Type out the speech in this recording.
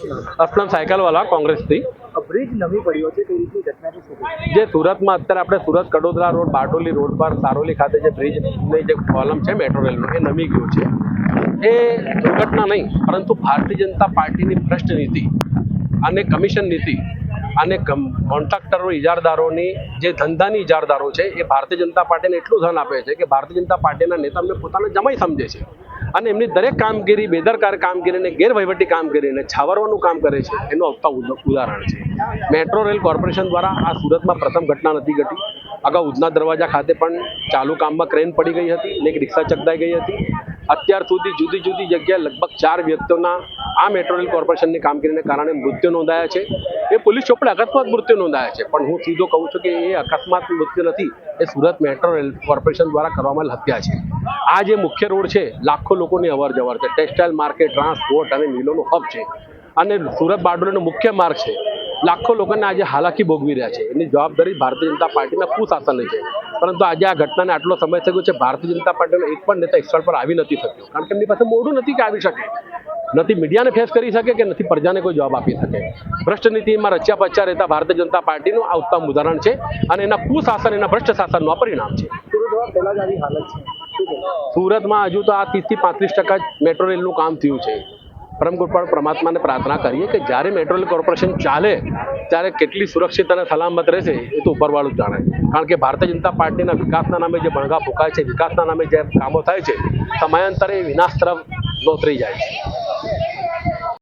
Aslam સાયકલવાલા કોંગ્રેસથી. Bridge નમી પડ્યો છે કઈ રીતની ઘટના છે જે સુરતમાં અત્યારે આપણે સુરત કડોદરા રોડ બારડોલી રોડ પર સારોલી ખાતે જે બ્રિજની જે કોલમ છે મેટ્રો રેલનું એ નમી ગયું છે. એ દુર્ઘટના નહીં પરંતુ ભારતીય જનતા પાર્ટીની ભ્રષ્ટ નીતિ અને કમિશન નીતિ અને કોન્ટ્રાક્ટરો ઇજારદારોની જે ધંધાની ઇજારદારો છે, એ ભારતીય જનતા પાર્ટીને એટલું ધન આપે છે કે ભારતીય જનતા પાર્ટીના નેતા અમને પોતાને જમાઈ સમજે છે. અને એમની દરેક કામગીરી, બેદરકાર કામગીરીને ગેરવહીવટી કામગીરીને છાવરવાનું કામ કરે છે, એનું આવતા ઉદ- ઉદાહરણ છે. મેટ્રો રેલ કોર્પોરેશન દ્વારા આ સુરતમાં પ્રથમ ઘટના નથી ઘટી. અગાઉ ઉધના દરવાજા ખાતે પણ ચાલુ કામમાં ક્રેન પડી ગઈ હતી અને એક રિક્ષા ચકદાઈ ગઈ હતી. અત્યાર સુધી જુદી જુદી જગ્યાએ લગભગ ચાર વ્યક્તિઓના આ મેટ્રો રેલ કોર્પોરેશનની કામગીરીને કારણે મૃત્યુ નોંધાયા છે. એ પોલીસ ચોપડે અકસ્માત મૃત્યુ નોંધાયા છે. પણ હું સીધો કહું છું કે એ અકસ્માત મૃત્યુ નથી, એ સુરત મેટ્રો રેલ કોર્પોરેશન દ્વારા કરવામાં હત્યા છે. આ જે મુખ્ય રોડ છે, લાખો લોકોની અવર જવર છે. ટેક્સટાઇલ માર્કેટ, ટ્રાન્સપોર્ટ અને મિલોનો હબ છે. અને સુરત બારડોલીનો મુખ્ય માર્ગ છે. લાખો લોકોને આજે હાલાકી ભોગવી રહ્યા છે. એની જવાબદારી ભારતીય જનતા પાર્ટીના કુશાસનની છે. પરંતુ આજે આ ઘટનાને આટલો સમય થઈ ગયો છે ભારતીય જનતા પાર્ટીનો એક પણ નેતા સ્થળ પર આવી નથી શક્યો. કારણ કે એમની પાસે મોઢું નથી કે આવી શકે. નથી મીડિયાને ફેસ કરી શકે કે નથી પ્રજાને કોઈ જવાબ આપી શકે. ભ્રષ્ટ નીતિમાં રચ્યા પચ્યા રહેતા ભારતીય જનતા પાર્ટીનું આ ઉત્તમ ઉદાહરણ છે અને એના કુશાસન એના ભ્રષ્ટ શાસનનું આ પરિણામ સુરતમાં છે. સુરતમાં હજુ તો આ ત્રીસથી પાંત્રીસ ટકા મેટ્રો રેલનું કામ થયું છે. પરમ કૃપાળ પરમાત્માને પ્રાર્થના કરીએ કે જ્યારે મેટ્રોલ કોર્પોરેશન ચાલે, ત્યારે કેટલી સુરક્ષિત અને સલામત રહેશે એ તો ઉપરવાળું જાણે. કારણ કે ભારતીય જનતા પાર્ટીના વિકાસના નામે જે બણગા ફૂંકાય છે, વિકાસના નામે જે કામો થાય છે, સમયાંતરે વિનાશ તરફ લોતરી જાય છે.